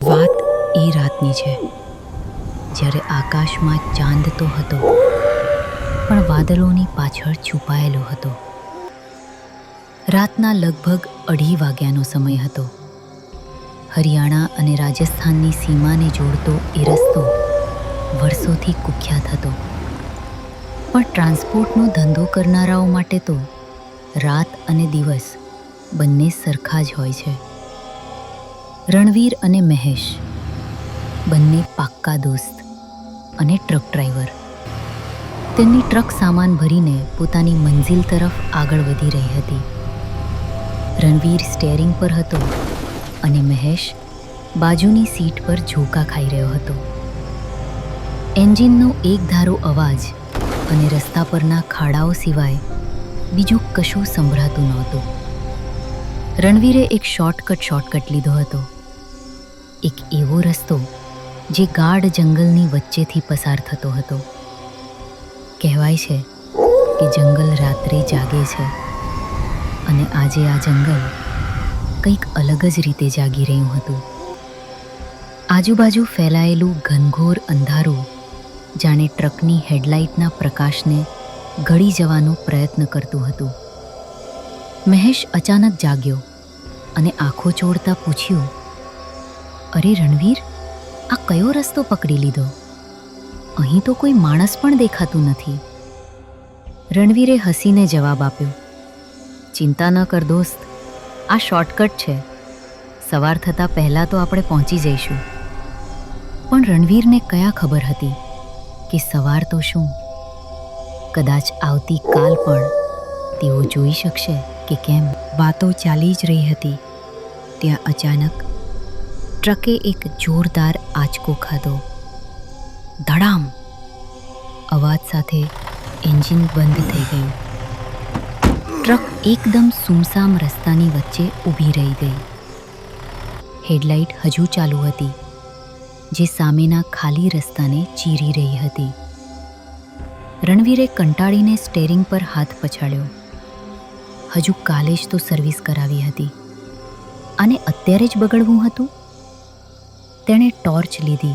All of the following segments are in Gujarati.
વાત એ રાતની છે, જ્યારે આકાશમાં ચાંદ તો હતો, પણ વાદળોની પાછળ છુપાયેલો હતો. રાતના લગભગ અઢી વાગ્યાનો સમય હતો. હરિયાણા અને રાજસ્થાનની સીમાને જોડતો એ રસ્તો વર્ષોથી કુખ્યાત હતો. પણ ટ્રાન્સપોર્ટનો ધંધો કરનારાઓ માટે તો રાત અને દિવસ બંને સરખા જ હોય છે. રણવીર અને મહેશ, બંને પાક્કા દોસ્ત અને ટ્રક ડ્રાઈવર તેમની ટ્રક સામાન ભરીને પોતાની મંઝિલ તરફ આગળ વધી રહી હતી. રણવીર સ્ટેરિંગ પર હતો અને મહેશ બાજુની સીટ પર ઝોકા ખાઈ રહ્યો હતો. એન્જિનનો એક ધારો અવાજ અને રસ્તા પરના ખાડાઓ સિવાય બીજું કશું સંભળાતું નહોતું. રણવીરે એક શોર્ટકટ શોર્ટકટ લીધો હતો. એક એવો રસ્તો જે ગાઢ જંગલની વચ્ચેથી પસાર થતો હતો. કહેવાય છે કે જંગલ રાત્રે જાગે છે અને આજે આ જંગલ કંઈક અલગ જ રીતે જાગી રહ્યું હતું. આજુબાજુ ફેલાયેલું ઘનઘોર અંધારું, જાણે ટ્રકની હેડલાઇટના પ્રકાશને ગળી જવાનો પ્રયત્ન કરતું હતું. મહેશ અચાનક જાગ્યો અને આંખો ચોડતા પૂછ્યું અરે રણવીર, આ કયો રસ્તો પકડી લીધો? અહીં તો કોઈ માણસ પણ દેખાતું નથી. રણવીરે હસીને જવાબ આપ્યો, ચિંતા ન કર દોસ્ત, આ શોર્ટકટ છે. સવાર થતાં પહેલાં તો આપણે પહોંચી જઈશું. પણ રણવીરને કયા ખબર હતી કે સવાર તો શું? કદાચ આવતી કાલ પણ તેઓ જોઈ શકશે કે કેમ. વાતો ચાલી જ રહી હતી. ત્યાં અચાનક ટ્રકે એક જોરદાર આંચકો ખાધો. ધડામ! અવાજ સાથે એન્જિન બંધ થઈ ગયું. ટ્રક એકદમ સુમસામ રસ્તાની વચ્ચે ઊભી રહી ગઈ. હેડલાઇટ હજુ ચાલુ હતી, જે સામેના ખાલી રસ્તાને ચીરી રહી હતી. રણવીરે કંટાળીને સ્ટેરિંગ પર હાથ પછાડ્યો. હજુ કાલે જ તો સર્વિસ કરાવી હતી. અને અત્યારે જ બગડવું હતું? તેણે ટોર્ચ લીધી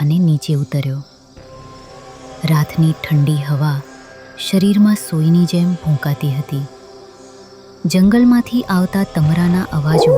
અને નીચે ઉતર્યો. રાતની ઠંડી હવા શરીરમાં સોયની જેમ ભૂંકાતી હતી. જંગલમાંથી આવતા તમરાના અવાજો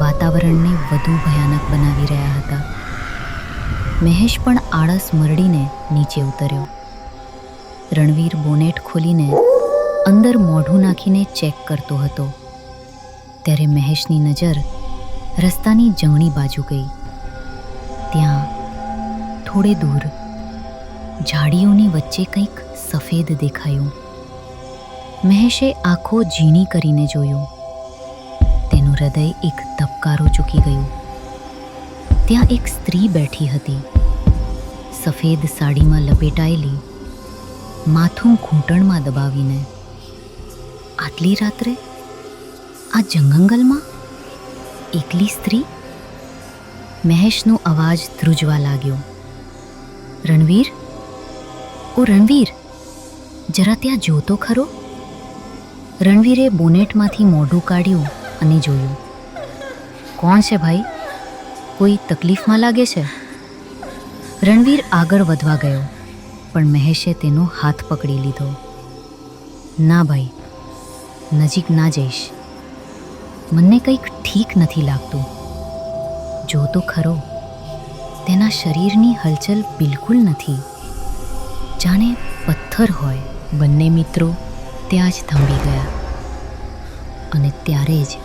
વાતાવરણને વધુ ભયાનક બનાવી રહ્યા હતા. મહેશ પણ આળસ મરડીને નીચે ઉતર્યો. રણવીર બોનેટ ખોલીને અંદર મોઢું નાખીને ચેક કરતો હતો. ત્યારે મહેશની નજર રસ્તાની જમણી બાજુ ગઈ. ત્યાં થોડે દૂર ઝાડીઓની વચ્ચે કંઈક સફેદ દેખાયું. મહેશે આંખો ઝીણી કરીને જોયું. તેનું હૃદય એક ધબકારો ચૂકી ગયું. ત્યાં એક સ્ત્રી બેઠી હતી. સફેદ સાડીમાં લપેટાયેલી, માથું ઘૂંટણમાં દબાવીને. આટલી રાત્રે? આ જંગલમાં? એકલી સ્ત્રી? મહેશનો અવાજ ધ્રુજવા લાગ્યો. રણવીર? ઓ રણવીર, જરા ત્યાં જોતો ખરો? રણવીરે બોનેટમાંથી મોઢું કાઢ્યું અને જોયું. કોણ છે ભાઈ? કોઈ તકલીફમાં લાગે છે? રણવીર આગળ વધવા ગયો, પણ મહેશે તેનો હાથ પકડી લીધો. ના ભાઈ, નજીક ના જઈશ. મને કંઈક ઠીક નથી લાગતું. જો તો ખરો. તેના શરીરની હલચલ બિલકુલ નથી. જાણે પથ્થર હોય બંને મિત્રો ત્યાં જ થંભી ગયા. અને ત્યારે જ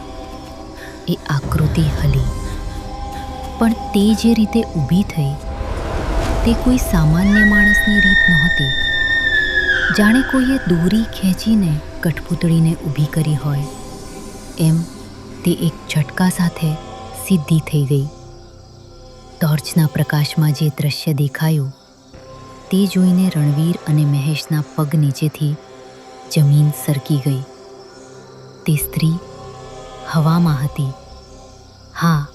એ આકૃતિ હલી. પણ તે જે રીતે ઊભી થઈ, તે કોઈ સામાન્ય માણસની રીત નહોતી. જાણે કોઈએ દોરી ખેંચીને કઠપૂતળીને ઊભી કરી હોય. એમ તે એક ઝટકા સાથે સીધી થઈ ગઈ. ટોર્ચના પ્રકાશમાં જે દ્રશ્ય દેખાયું, તે જોઈને રણવીર અને મહેશના પગ નીચેથી જમીન સરકી ગઈ. તે સ્ત્રી હવામાં હતી. હા,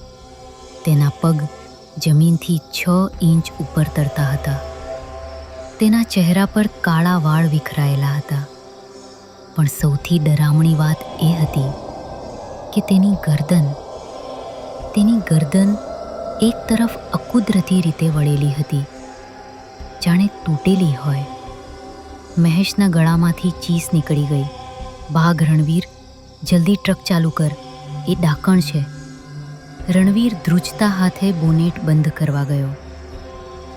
તેના પગ જમીનથી છ ઇંચ ઉપર તરતા હતા. તેના ચહેરા પર કાળા વાળ વિખરાયેલા હતા. પણ સૌથી ડરામણી વાત એ હતી કે તેની ગરદન તેની ગરદન એક તરફ અકુદરતી રીતે વળેલી હતી. જાણે તૂટેલી હોય. મહેશના ગળામાંથી ચીસ નીકળી ગઈ. બાઘ રણવીર, જલ્દી ટ્રક ચાલુ કર. એ ડાકણ છે. રણવીર ધ્રુજતા હાથે બોનેટ બંધ કરવા ગયો.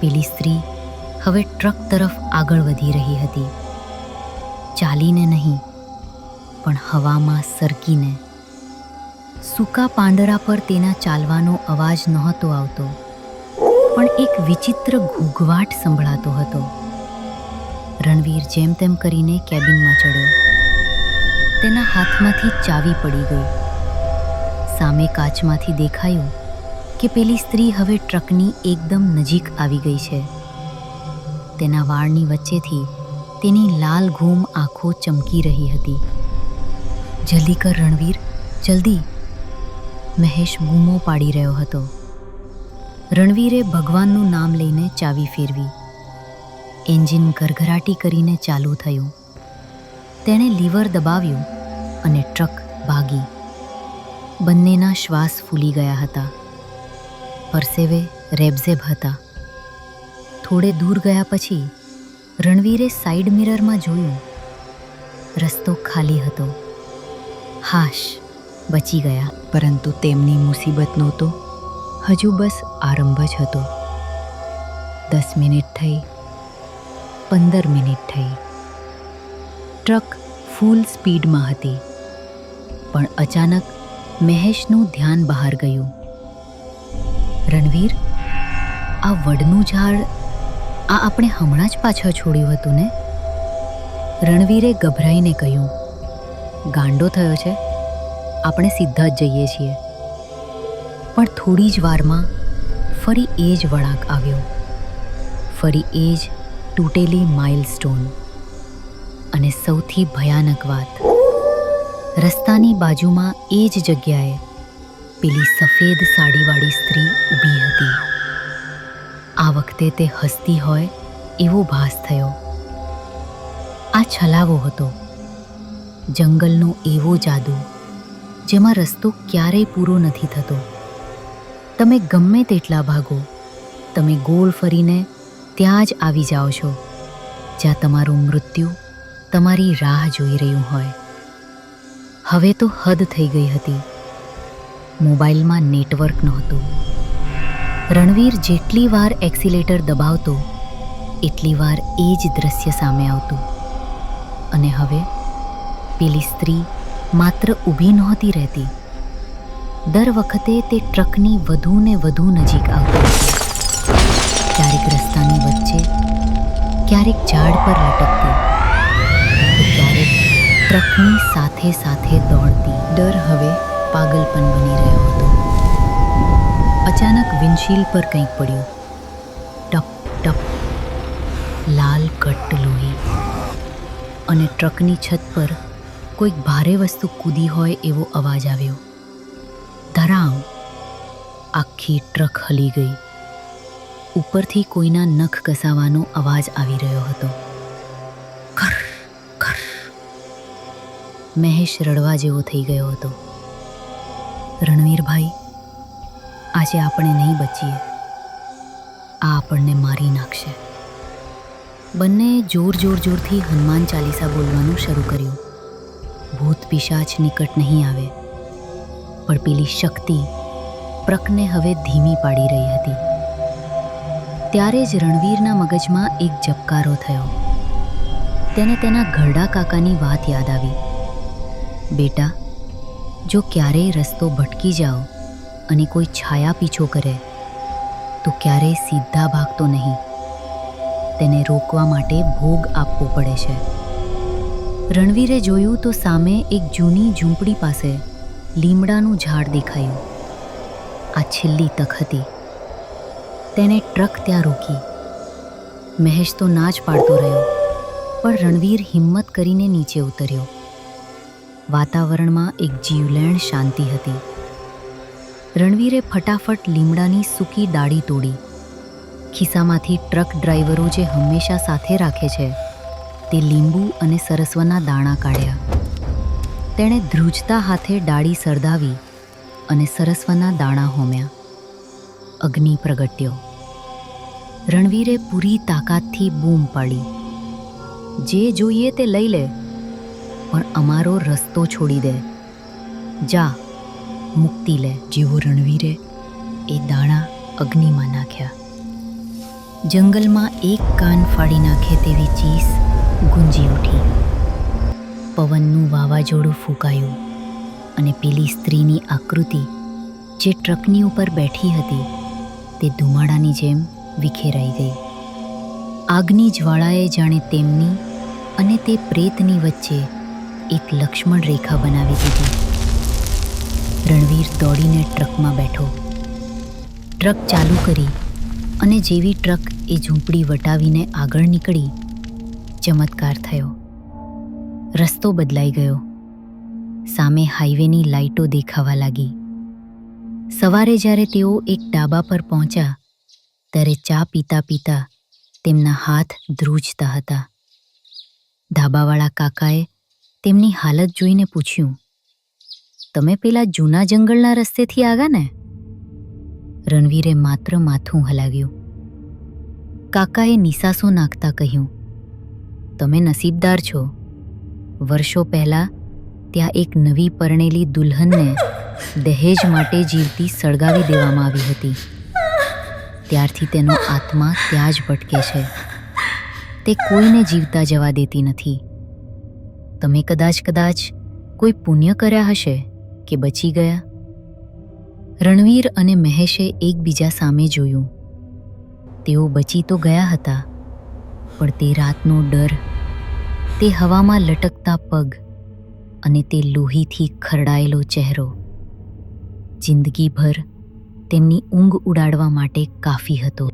પેલી સ્ત્રી હવે ટ્રક તરફ આગળ વધી રહી હતી. ચાલીને નહીં, પણ હવામાં સરકીને સૂકા પાંદડા પર તેના ચાલવાનો અવાજ નહોતો આવતો, પણ એક વિચિત્ર ઘૂઘવાટ સંભળાતો હતો. રણવીર જેમ તેમ કરીને કેબિનમાં ચડ્યો. તેના હાથમાંથી ચાવી પડી ગઈ. સામે કાચમાંથી દેખાયું કે પેલી સ્ત્રી હવે ટ્રકની એકદમ નજીક આવી ગઈ છે. તેના વાળની વચ્ચેથી તેની લાલ ઘૂમ આંખો ચમકી રહી હતી. જલ્દી કર રણવીર, જલ્દી. મહેશ બૂમો પાડી રહ્યો હતો. રણવીરે ભગવાનનું નામ લઈને ચાવી ફેરવી. એન્જિન ઘરઘરાટી કરીને ચાલુ થયું. તેણે લીવર દબાવ્યું અને ટ્રક ભાગી. બંનેના શ્વાસ ફૂલી ગયા હતા. પરસેવે રેબઝેબ હતા. થોડે દૂર ગયા પછી રણવીરે સાઈડ મિરરમાં જોયું. રસ્તો ખાલી હતો. હાશ. બચી ગયા, પરંતુ તેમની મુસીબતનો તો હજુ બસ આરંભ જ હતો. દસ મિનિટ થઈ, પંદર મિનિટ થઈ. ટ્રક ફૂલ સ્પીડમાં હતી, પણ અચાનક મહેશનું ધ્યાન બહાર ગયું. રણવીર, આ વડનું ઝાડ આ આપણે હમણાં જ પાછળ છોડ્યું હતું ને? રણવીરે ગભરાઈને કહ્યું, ગાંડો થયો છે. આપણે સીધા જ જઈએ છીએ. પણ થોડી જ વારમાં ફરી એ જ વળાંક આવ્યો. ફરી એ જ તૂટેલી માઇલસ્ટોન. અને સૌથી ભયાનક વાત, રસ્તાની બાજુમાં એ જ જગ્યાએ પેલી સફેદ સાડીવાળી સ્ત્રી ઊભી હતી. આ વખતે તે હસતી હોય એવો ભાસ થયો. આ છલાવો હતો. જંગલનો એવો જાદુ જેમાં રસ્તો ક્યારેય પૂરો નથી થતો. તમે ગમે તેટલા ભાગો, તમે ગોળ ફરીને ત્યાં જ આવી જાઓ છો, જ્યાં તમારું મૃત્યુ તમારી રાહ જોઈ રહ્યું હોય. હવે તો હદ થઈ ગઈ હતી. મોબાઈલમાં નેટવર્ક નહોતું. રણવીર જેટલી વાર એક્સિલેટર દબાવતો, એટલી વાર એ જ દ્રશ્ય સામે આવતું. અને હવે પેલી સ્ત્રી માત્ર ઊભી નહોતી રહેતી. દર વખતે તે ટ્રકની વધુ ને વધુ નજીક આવતી. ક્યારેક રસ્તાની વચ્ચે, ક્યારેક ઝાડ પર લટકતી. ક્યારેક ટ્રકની સાથે સાથે દોડતી. ડર હવે પાગલપન બની રહ્યો હતો. અચાનક વિન્ડશીલ્ડ પર કંઈક પડ્યું. ટપ ટપ. લાલ કટ્ટ લોહી. અને ટ્રકની છત પર કોઈક ભારે વસ્તુ કૂદી હોય એવો અવાજ આવ્યો. ધરામ આખી ટ્રક હલી ગઈ. ઉપરથી કોઈના નખ કસાવાનો અવાજ આવી રહ્યો હતો. કર કર મહેશ રડવા જેવો થઈ ગયો હતો. રણવીરભાઈ, આજે આપણે નહીં બચીએ. આ આપણને મારી નાખશે. બંને જોર જોર જોરથી હનુમાન ચાલીસા બોલવાનું શરૂ કર્યું. ભૂત પિશાચ નિકટ નહીં આવે. પણ પેલી શક્તિ પ્રકને હવે ધીમી પાડી રહી હતી. ત્યારે જ રણવીરના મગજમાં એક જબકારો થયો. તેને તેના ઘરડા કાકાની વાત યાદ આવી. બેટા, જો ક્યારેય રસ્તો ભટકી જાઓ અને કોઈ છાયા પીછો કરે, તો ક્યારેય સીધા ભાગતો નહીં. તેને રોકવા માટે ભોગ આપવો પડે છે. રણવીરે જોયું તો સામે એક જૂની ઝૂંપડી પાસે લીમડાનું ઝાડ દેખાયું. આ છેલ્લી તક હતી. તેને ટ્રક ત્યાં રોકી. મહેશ તો ના જ પાડતો રહ્યો, પણ રણવીર હિંમત કરીને નીચે ઉતર્યો. વાતાવરણમાં એક જીવલેણ શાંતિ હતી. રણવીરે ફટાફટ લીમડાની સૂકી ડાળી તોડી. ખિસ્સામાંથી ટ્રક ડ્રાઈવરો જે હંમેશા સાથે રાખે છે તે લીંબુ અને સરસ્વના દાણા કાઢ્યા. તેણે ધ્રુજતા હાથે ડાળી સરદાવી અને સરસ્વના દાણા હોમ્યા. અગ્નિ પ્રગટ્યો. રણવીરે પૂરી તાકાતથી બૂમ પાડી. જે જોઈએ તે લઈ લે, પણ અમારો રસ્તો છોડી દે. જા, મુક્તિ લે. જેવો રણવીરે એ દાણા અગ્નિમાં નાખ્યા. જંગલમાં એક કાન ફાડી નાખે તેવી ચીસ ગુંજી ઉઠી. પવનનું વાવાઝોડું ફૂંકાયું અને પેલી સ્ત્રીની આકૃતિ જે ટ્રકની ઉપર બેઠી હતી તે ધુમાડાની જેમ વિખેરાઈ ગઈ. આગની જ્વાળાએ જાણે તેમની અને તે પ્રેતની વચ્ચે એક લક્ષ્મણ રેખા બનાવી દીધી. રણવીર દોડીને ટ્રકમાં બેઠો. ટ્રક ચાલુ કરી અને જેવી ટ્રક એ ઝૂંપડી વટાવીને આગળ નીકળી ચમત્કાર થયો. રસ્તો બદલાઈ ગયો. સામે હાઈવેની લાઇટો દેખાવા લાગી. સવારે જ્યારે તેઓ એક ડાબા પર પહોંચ્યા, ત્યારે ચા પીતા પીતા તેમના હાથ ધ્રુજતા હતા. ધાબાવાળા કાકાએ તેમની હાલત જોઈને પૂછ્યું, તમે પેલા જૂના જંગલના રસ્તેથી આવ્યા ને? રણવીરે માત્ર માથું હલાવ્યું. કાકાએ નિસાસો નાખતા કહ્યું તમે નસીબદાર છો. વર્ષો પહેલાં ત્યાં એક નવી પરણેલી દુલ્હનને દહેજ માટે જીવતી સળગાવી દેવામાં આવી હતી. ત્યારથી તેનો આત્મા ત્યાં જ ભટકે છે. તે કોઈને જીવતા જવા દેતી નથી. તમે કદાચ કદાચ કોઈ પુણ્ય કર્યા હશે કે બચી ગયા? રણવીર અને મહેશે એકબીજા સામે જોયું. તેઓ બચી તો ગયા હતા, પણ તે રાતનો ડર તે હવામાં લટકતા પગ અને તે લોહીથી ખરડાયેલો ચહેરો. જિંદગીભર તેમની ઊંઘ ઉડાડવા માટે કાફી હતો.